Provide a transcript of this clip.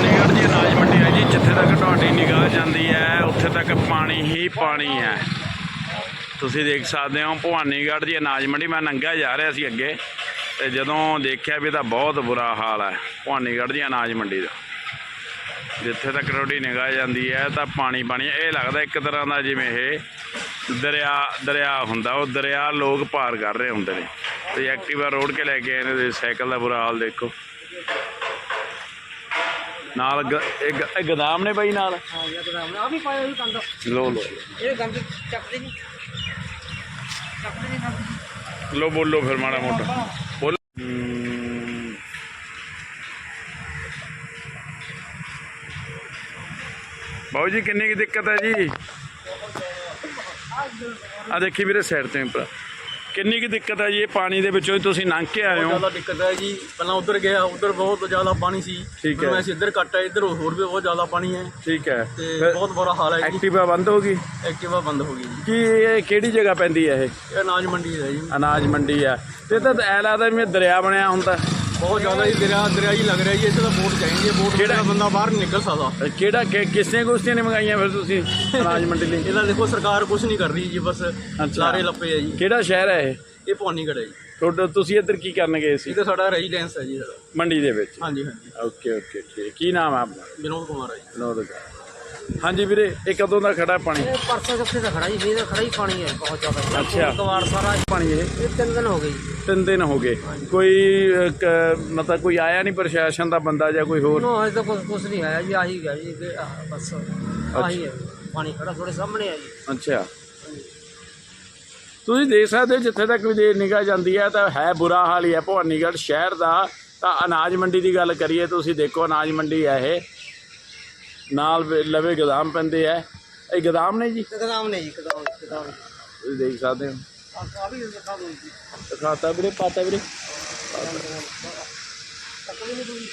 ਭਵਾਨੀਗੜ੍ਹ ਦੀ ਅਨਾਜ ਮੰਡੀ ਹੈ ਜੀ, ਜਿੱਥੇ ਤੱਕ ਤੁਹਾਡੀ ਨਿਗਾਹ ਜਾਂਦੀ ਹੈ, ਉੱਥੇ ਤੱਕ ਪਾਣੀ ਹੀ ਪਾਣੀ ਹੈ। ਤੁਸੀਂ ਦੇਖ ਸਕਦੇ ਹੋ, ਭਵਾਨੀਗੜ੍ਹ ਦੀ ਅਨਾਜ ਮੰਡੀ, ਮੈਂ ਨੰਗਾ ਜਾ ਰਿਹਾ ਸੀ ਅੱਗੇ, ਤੇ ਜਦੋਂ ਦੇਖਿਆ ਵੀ ਤਾਂ ਬਹੁਤ ਬੁਰਾ ਹਾਲ ਹੈ, ਭਵਾਨੀਗੜ੍ਹ ਦੀ ਅਨਾਜ ਮੰਡੀ ਦਾ। ਜਿੱਥੇ ਤੱਕ ਤੁਹਾਡੀ ਨਿਗਾਹ ਜਾਂਦੀ ਹੈ, ਤਾਂ ਪਾਣੀ ਪਾਣੀ ਇਹ ਲੱਗਦਾ ਇੱਕ ਤਰ੍ਹਾਂ ਦਾ ਜਿਵੇਂ ਇਹ ਦਰਿਆ ਦਰਿਆ ਹੁੰਦਾ, ਉਹ ਦਰਿਆ ਲੋਕ ਪਾਰ ਕਰ ਰਹੇ ਹੁੰਦੇ ਨੇ। ਤੇ ਐਕਟਿਵਾ ਰੋਡ ਕੇ ਲੈ ਕੇ ਆਏ ਨੇ ਤੇ ਸਾਈਕਲ ਦਾ ਬੁਰਾ ਹਾਲ ਦੇਖੋ। ਨਾਲ ਗ- ਇਹ ਗ- ਇਹ ਗਦਾਮ ਨੇ ਬਾਈ ਨਾਲ? ਹਾਂ ਇਹ ਗਦਾਮ ਆ ਵੀ ਪਾਇਆ ਹੋਈ ਕੰਦ ਲੋ ਲੋ ਇਹ ਗੰਦ ਚੱਕਦੇ ਨਹੀਂ। ਚੱਕਦੇ ਨਹੀਂ ਗੰਦ ਲੋ ਬੋਲੋ ਫਿਰ ਮਾੜਾ ਮੋਟਾ। ਬੋਲ। ਹਮ। ਬਾਊ ਜੀ ਕਿੰਨੀ ਕੀ ਦਿੱਕਤ ਹੈ ਜੀ? ਆ ਦੇਖੀ ਵੀਰੇ ਸਾਈਡ ਤੇ ਉੱਪਰ ਕਿੰਨੀ ਕੀ ਦਿੱਕਤ ਹੈ ਜੀ ਇਹ ਪਾਣੀ ਦੇ ਵਿੱਚੋਂ ਹੀ ਤੁਸੀਂ ਲੰਘ ਕੇ ਆਏ ਹੋ? ਜ਼ਿਆਦਾ ਦਿੱਕਤ ਹੈ ਜੀ। ਪਹਿਲਾਂ ਉਧਰ ਗਿਆ ਉਧਰ ਬਹੁਤ ਜ਼ਿਆਦਾ ਪਾਣੀ ਸੀ। ਠੀਕ ਹੈ। ਮੈਂ ਇੱਧਰ ਕੱਟ ਆਇਆ ਇੱਧਰ ਹੋਰ ਵੀ ਬਹੁਤ ਜ਼ਿਆਦਾ ਪਾਣੀ ਹੈ। ਠੀਕ ਹੈ। ਤੇ ਬਹੁਤ ਬੁਰਾ ਹਾਲ ਹੈ ਜੀ। ਐਕਟਿਵਾ ਬੰਦ ਹੋ ਗਈ? ਐਕਟਿਵਾ ਬੰਦ ਹੋ ਗਈ ਜੀ। ਕੀ ਇਹ ਕਿਹੜੀ ਜਗ੍ਹਾ ਪੈਂਦੀ ਹੈ ਇਹ? ਇਹ ਅਨਾਜ ਮੰਡੀ ਹੈ ਜੀ। ਅਨਾਜ ਮੰਡੀ ਆ ਤੇ ਇਹ ਤਾਂ ਐ ਲੱਗਦਾ ਜਿਵੇਂ ਦਰਿਆ ਬਣਿਆ ਹੁੰਦਾ। ਬਹੁਤ ਜ਼ਿਆਦਾ ਹੀ ਦਰਿਆ ਦਰਿਆ ਹੀ ਲੱਗ ਰਿਹਾ ਜੀ ਇੱਥੇ ਤਾਂ ਬੋਟ ਚਾਹੀਦੀ ਹੈ ਬੋਟ ਕਿਹੜਾ? ਜਿਹੜਾ ਬੰਦਾ ਬਾਹਰ ਨਹੀਂ ਨਿਕਲ ਸਕਦਾ। ਕਿਹੜਾ ਕਿ- ਕਿਸਨੇ ਕੁਸਤੀਆਂ ਨੇ ਮੰਗਾਈਆਂ ਫਿਰ ਤੁਸੀਂ ਅਨਾਜ ਮੰਡੀ ਲਈ? ਇਹਦਾ ਦੇਖੋ ਸਰਕਾਰ ਕੁਝ ਨਹੀਂ ਕਰ ਰਹੀ ਜੀ ਬਸ ਸਾਰੇ ਲੱਪੇ ਹੈ ਜੀ। ਕਿਹੜਾ ਸ਼ਹਿਰ ਹੈ ਇਹ? ਇਹ ਭਵਾਨੀਗੜ੍ਹ ਹੈ ਜੀ। ਤੁਹਾਡਾ ਤੁਸੀਂ ਇੱਧਰ ਕੀ ਕਰਨ ਗਏ ਸੀ? ਇਹ ਤਾਂ ਸਾਡਾ ਰੈਜ਼ੀਡੈਂਸ ਹੈ ਜੀ ਸਾਡਾ ਮੰਡੀ ਦੇ ਵਿੱਚ? ਹਾਂਜੀ ਹਾਂਜੀ। ਓਕੇ ਓਕੇ ਠੀਕ। ਕੀ ਨਾਮ ਹੈ ਆਪਣਾ? ਵਿਨੋਦ ਕੁਮਾਰ ਹੈ ਜੀ। ਵਿਨੋਦ ਹਾਂਜੀ ਵੀਰੇ ਇਹ ਕਦੋਂ ਦਾ ਖੜਾ ਪਾਣੀ? ਇਹ ਪਰਸੋਂ ਚੌਥੇ ਦਾ ਖੜਾ ਜੀ ਦਾ ਖੜਾ ਹੀ ਪਾਣੀ ਹੈ ਬਹੁਤ ਜ਼ਿਆਦਾ। ਅੱਛਾ। ਕਵਾੜ ਸਾਰਾ ਪਾਣੀ ਇਹ ਇਹ ਤਿੰਨ ਦਿਨ ਹੋ ਗਏ ਜੀ। ਤਿੰਨ ਦਿਨ ਹੋ ਗਏ। ਕੋਈ ਅਹ, ਕ- ਮਤਲਬ ਕੋਈ ਆਇਆ ਨਹੀਂ ਪ੍ਰਸ਼ਾਸਨ ਦਾ ਬੰਦਾ ਜਾਂ ਕੋਈ ਹੋਰ? ਨੋ ਅਜੇ ਤਾਂ ਕੁਝ ਕੁਝ ਨਹੀਂ ਆਇਆ ਜੀ ਆਹੀ ਗਿਆ ਜੀ ਕਿ ਆਹ ਬਸ ਆਹੀ ਹੈ। ਪਾਣੀ ਖੜਾ ਤੁਹਾਡੇ ਸਾਹਮਣੇ ਆ ਜੀ। ਅੱਛਾ। ਤੁਸੀਂ ਦੇਖ ਸਕਦੇ ਹੋ ਜਿੱਥੇ ਤੱਕ ਵੀ ਦੇ ਨਿਗਾਹ ਜਾਂਦੀ ਹੈ ਤਾਂ ਹੈ ਬੁਰਾ ਹਾਲ ਹੀ ਹੈ। ਭਵਾਨੀਗੜ੍ਹ ਸ਼ਹਿਰ ਦਾ ਤਾਂ ਅਨਾਜ ਮੰਡੀ ਦੀ ਗੱਲ ਕਰੀਏ ਤੁਸੀਂ ਦੇਖੋ ਅਨਾਜ ਮੰਡੀ ਹੈ ਇਹ। ਨਾਲ ਵੇ- ਲਵੇ ਗਦਾਮ ਪੈਂਦੇ ਆ। ਇਹ ਗਦਾਮ ਨੇ ਜੀ? ਕਦਮ ਨੇ ਜੀ ਕਦਮ ਕਦਮ ਤੁਸੀਂ ਦੇਖ ਸਕਦੇ ਹੋ। ਆ ਵੀ ਦਿਖਾ ਦੋ ਜੀ। ਦਿਖਾਤਾ ਵੀਰੇ ਪਾਤਾ ਵੀਰੇ। ਨਹੀਂ ਦੂਜੀ